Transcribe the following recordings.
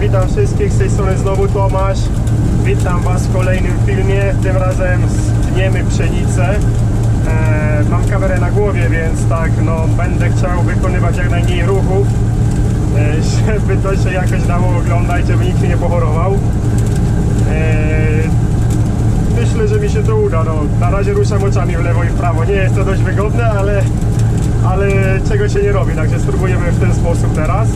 witam wszystkich, z tej strony znowu Tomasz. Witam Was w kolejnym filmie, tym razem stniemy pszenicę. E, mam kamerę na głowie, więc tak, no będę chciał wykonywać jak najmniej ruchów, e, żeby to się jakoś dało oglądać, żeby nikt nie pochorował. E, myślę, że mi się to uda, no na razie ruszam oczami w lewo i w prawo, nie jest to dość wygodne, ale, ale czego się nie robi, także spróbujemy w ten sposób teraz.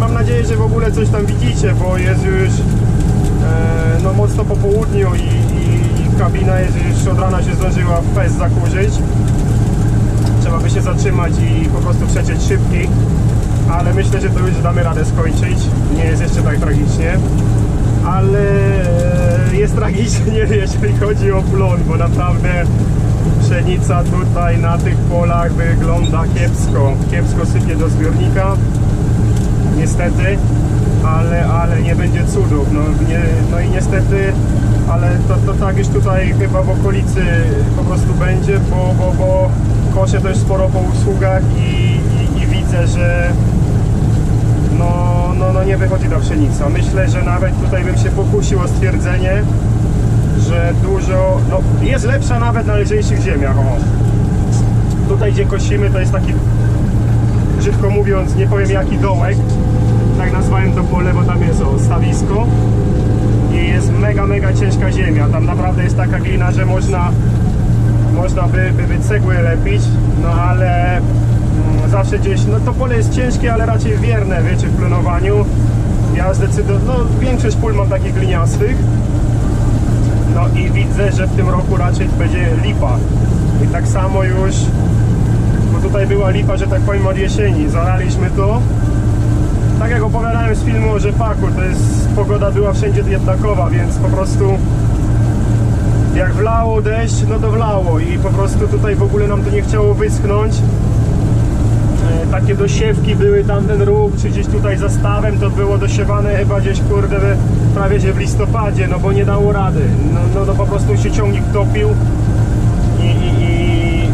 Mam nadzieję, że w ogóle coś tam widzicie, bo jest już e, no, mocno po południu i, i, kabina jest już od rana się zdążyła w fest zakurzyć. Trzeba by się zatrzymać i po prostu przecieć szybki, ale myślę, że to już damy radę skończyć. Nie jest jeszcze tak tragicznie, ale e, jest tragicznie, jeśli chodzi o plon, bo naprawdę pszenica tutaj na tych polach wygląda kiepsko. Kiepsko sypie do zbiornika niestety, ale, ale nie będzie cudów. No, nie, no i niestety, ale to, to tak już tutaj chyba w okolicy po prostu będzie, bo, bo, bo koszę też sporo po usługach i, i, i widzę, że no, no, no nie wychodzi ta pszenica. Myślę, że nawet tutaj bym się pokusił o stwierdzenie, że dużo, no jest lepsza nawet na lżejszych ziemiach. O. Tutaj gdzie kosimy to jest taki brzydko mówiąc, nie powiem jaki dołek, tak nazwałem to pole, bo tam jest o, stawisko. I jest mega, mega ciężka ziemia, tam naprawdę jest taka glina, że można można by, by, by cegły lepić, no ale mm, zawsze gdzieś, no to pole jest ciężkie, ale raczej wierne, wiecie, w plonowaniu. Ja zdecydowanie, no większość pól mam takich gliniastych. No i widzę, że w tym roku raczej będzie lipa. I tak samo już tutaj była lipa, że tak powiem od jesieni. Zaraliśmy to. Tak jak opowiadałem z filmu o rzepaku, to jest pogoda była wszędzie jednakowa, więc po prostu jak wlało deszcz, no to wlało i po prostu tutaj w ogóle nam to nie chciało wyschnąć. E, Takie dosiewki były tamten róg, czy gdzieś tutaj za stawem to było dosiewane chyba gdzieś kurde prawie że w listopadzie, no bo nie dało rady. No, no, no po prostu się ciągnik topił i, i, i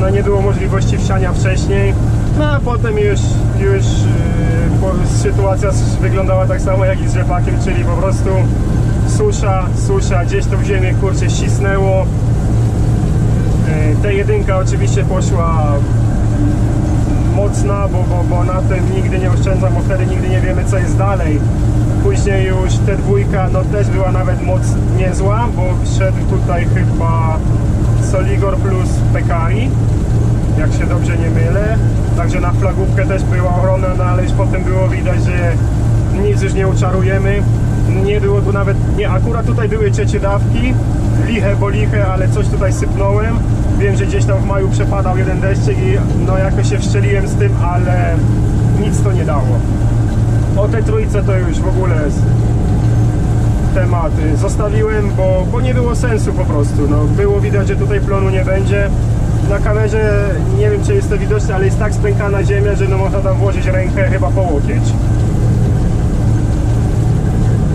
no nie było możliwości wsiania wcześniej. No a potem już, już yy, sytuacja wyglądała tak samo jak i z rzepakiem, czyli po prostu susza, susza, gdzieś tą ziemię kurczę ścisnęło. Yy, T1 oczywiście poszła mocna, bo, bo, bo na tym nigdy nie oszczędzam, bo wtedy nigdy nie wiemy co jest dalej. Później już te dwójka no też była nawet moc niezła, bo wszedł tutaj chyba Soligor plus Pekari, jak się dobrze nie mylę. Także na flagówkę też była ochrona, no ale już potem było widać, że nic już nie uczarujemy. Nie było tu nawet, nie, akurat tutaj były trzecie dawki, liche bo liche, ale coś tutaj sypnąłem. Wiem, że gdzieś tam w maju przepadał jeden deszczyk i no jakoś się wszczeliłem z tym, ale nic to nie dało. O tej trójce to już w ogóle tematy zostawiłem, bo, bo nie było sensu po prostu. No, było widać, że tutaj plonu nie będzie. Na kamerze nie wiem czy jest to widoczne, ale jest tak spękana ziemia, że no można tam włożyć rękę chyba po łokieć.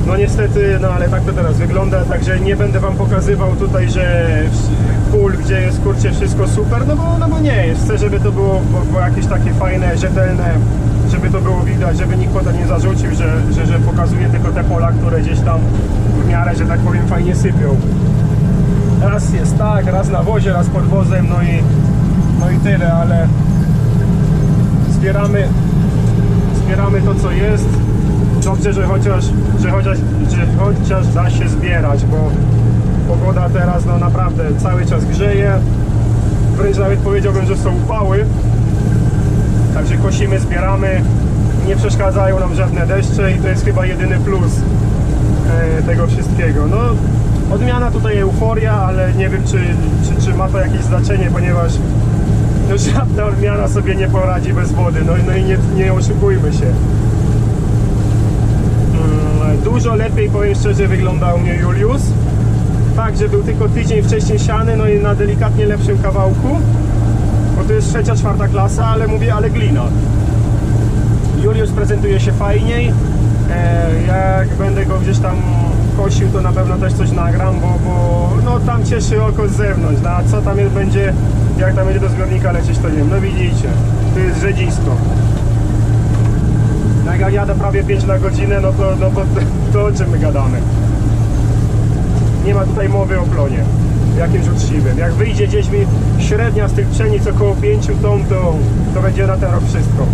No niestety, no ale tak to teraz wygląda, także nie będę wam pokazywał tutaj, że pól, gdzie jest kurczę wszystko super, no bo, no bo nie jest. Chcę, żeby to było, było, było jakieś takie fajne, rzetelne, żeby to było widać, żeby nikt potem nie zarzucił, że, że, że pokazuje tylko te pola, które gdzieś tam w miarę, że tak powiem, fajnie sypią. Raz jest tak, raz na wozie, raz pod wozem, no i, no i tyle, ale zbieramy, zbieramy to co jest. Dobrze, że chociaż, że chociaż, że chociaż da się zbierać, bo pogoda teraz no naprawdę cały czas grzeje. Wręcz nawet powiedziałbym, że są upały. Także kosimy, zbieramy. Nie przeszkadzają nam żadne deszcze i to jest chyba jedyny plus e, tego wszystkiego. No, odmiana tutaj euforia, ale nie wiem czy, czy, czy ma to jakieś znaczenie, ponieważ no, żadna odmiana sobie nie poradzi bez wody. No, no i nie, nie oszukujmy się. Mm, Dużo lepiej, powiem szczerze, wyglądał mnie Julius. Tak, że był tylko tydzień wcześniej siany, no i na delikatnie lepszym kawałku. Bo to jest trzecia, czwarta klasa, ale mówię, ale glina. Julius prezentuje się fajniej. E, jak będę go gdzieś tam kosił, to na pewno też coś nagram, bo, bo no, tam cieszy oko z zewnątrz. No, a co tam jest, będzie, jak tam będzie do zbiornika lecieć, to nie wiem. No widzicie, to jest rzedzisko. Jak ja jadę prawie 5 na godzinę, no to, no to, to o czym my gadamy? Nie ma tutaj mowy o plonie jakimś uczciwym. Jak wyjdzie gdzieś mi średnia z tych pszenic około 5 ton, to, to będzie na ten rok wszystko.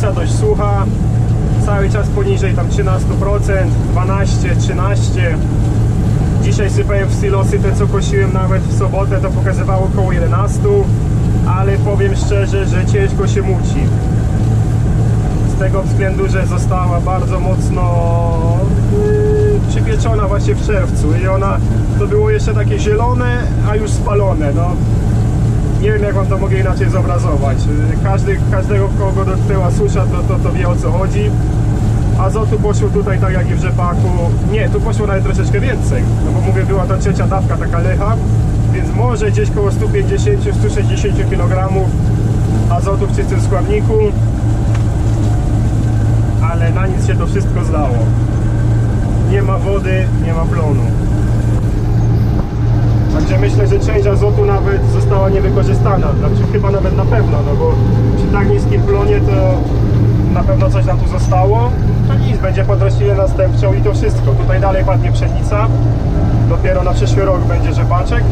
Pszenica dość sucha, cały czas poniżej tam 13%, 12, 13. Dzisiaj sypałem w silosy te co kosiłem nawet w sobotę, to pokazywało około 11, ale powiem szczerze, że ciężko się muci. Z tego względu, że została bardzo mocno yy, przypieczona właśnie w czerwcu i ona to było jeszcze takie zielone, a już spalone. No, nie wiem jak wam to mogę inaczej zobrazować. Każdy, każdego kogo dotknęła susza to, to, to wie o co chodzi. Azotu poszło tutaj tak jak i w rzepaku. Nie, tu poszło nawet troszeczkę więcej. No bo mówię, była to trzecia dawka taka lecha, więc może gdzieś koło 150-160 kg azotu w czystym składniku. Ale na nic się to wszystko zlało. Nie ma wody, nie ma plonu. Także myślę, że część azotu nawet została niewykorzystana. Znaczy chyba nawet na pewno, no bo przy tak niskim plonie to na pewno coś nam tu zostało. To nic, będzie pod roślinę następczą i to wszystko. Tutaj dalej padnie pszenica. Dopiero na przyszły rok będzie rzepaczek.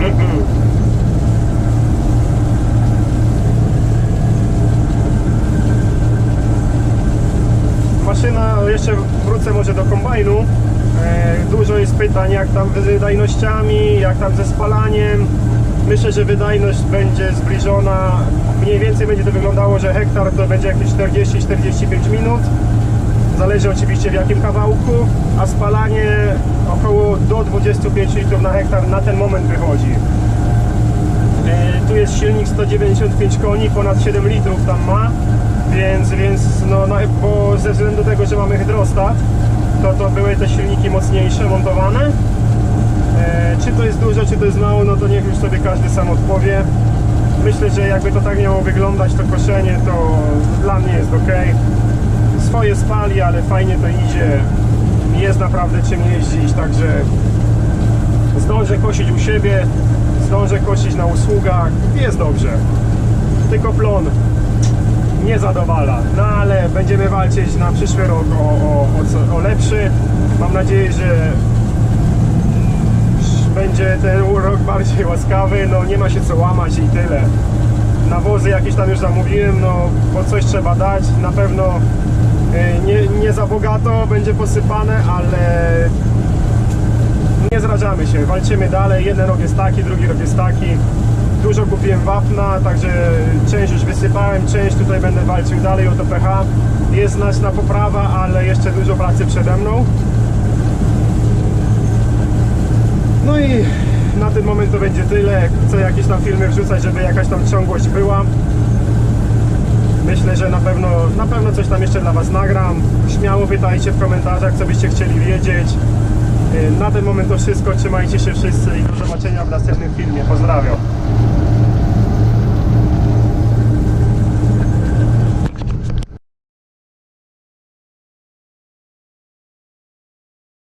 Maszyna, jeszcze wrócę może do kombajnu. E, Dużo jest pytań, jak tam z wydajnościami, jak tam ze spalaniem. Myślę, że wydajność będzie zbliżona. Mniej więcej będzie to wyglądało, że hektar to będzie jakieś 40-45 minut. Zależy oczywiście w jakim kawałku, a spalanie około do 25 litrów na hektar na ten moment wychodzi. E, Tu jest silnik 195 koni, ponad 7 litrów tam ma, więc, więc no, no, bo ze względu tego, że mamy hydrostat, to, to były te silniki mocniejsze montowane. E, czy to jest dużo, czy to jest mało, no to niech już sobie każdy sam odpowie. Myślę, że jakby to tak miało wyglądać, to koszenie to dla mnie jest ok. Swoje spali, ale fajnie to idzie. Jest naprawdę czym jeździć, także zdążę kosić u siebie, zdążę kosić na usługach, jest dobrze. Tylko plon nie zadowala, no ale będziemy walczyć na przyszły rok o, o, o, o lepszy. Mam nadzieję, że będzie ten rok bardziej łaskawy, no nie ma się co łamać i tyle. Nawozy jakieś tam już zamówiłem, no bo coś trzeba dać, na pewno y, nie, nie za bogato będzie posypane, ale nie zrażamy się, walczymy dalej. Jeden rok jest taki, drugi rok jest taki. Dużo kupiłem wapna, także część już wysypałem, część tutaj będę walczył dalej o to pH. Jest znaczna poprawa, ale jeszcze dużo pracy przede mną. No i na ten moment to będzie tyle. Chcę jakieś tam filmy wrzucać, żeby jakaś tam ciągłość była. Myślę, że na pewno, na pewno coś tam jeszcze dla Was nagram. Śmiało pytajcie w komentarzach, co byście chcieli wiedzieć. Yy, Na ten moment to wszystko. Trzymajcie się wszyscy i do zobaczenia w następnym filmie. Pozdrawiam.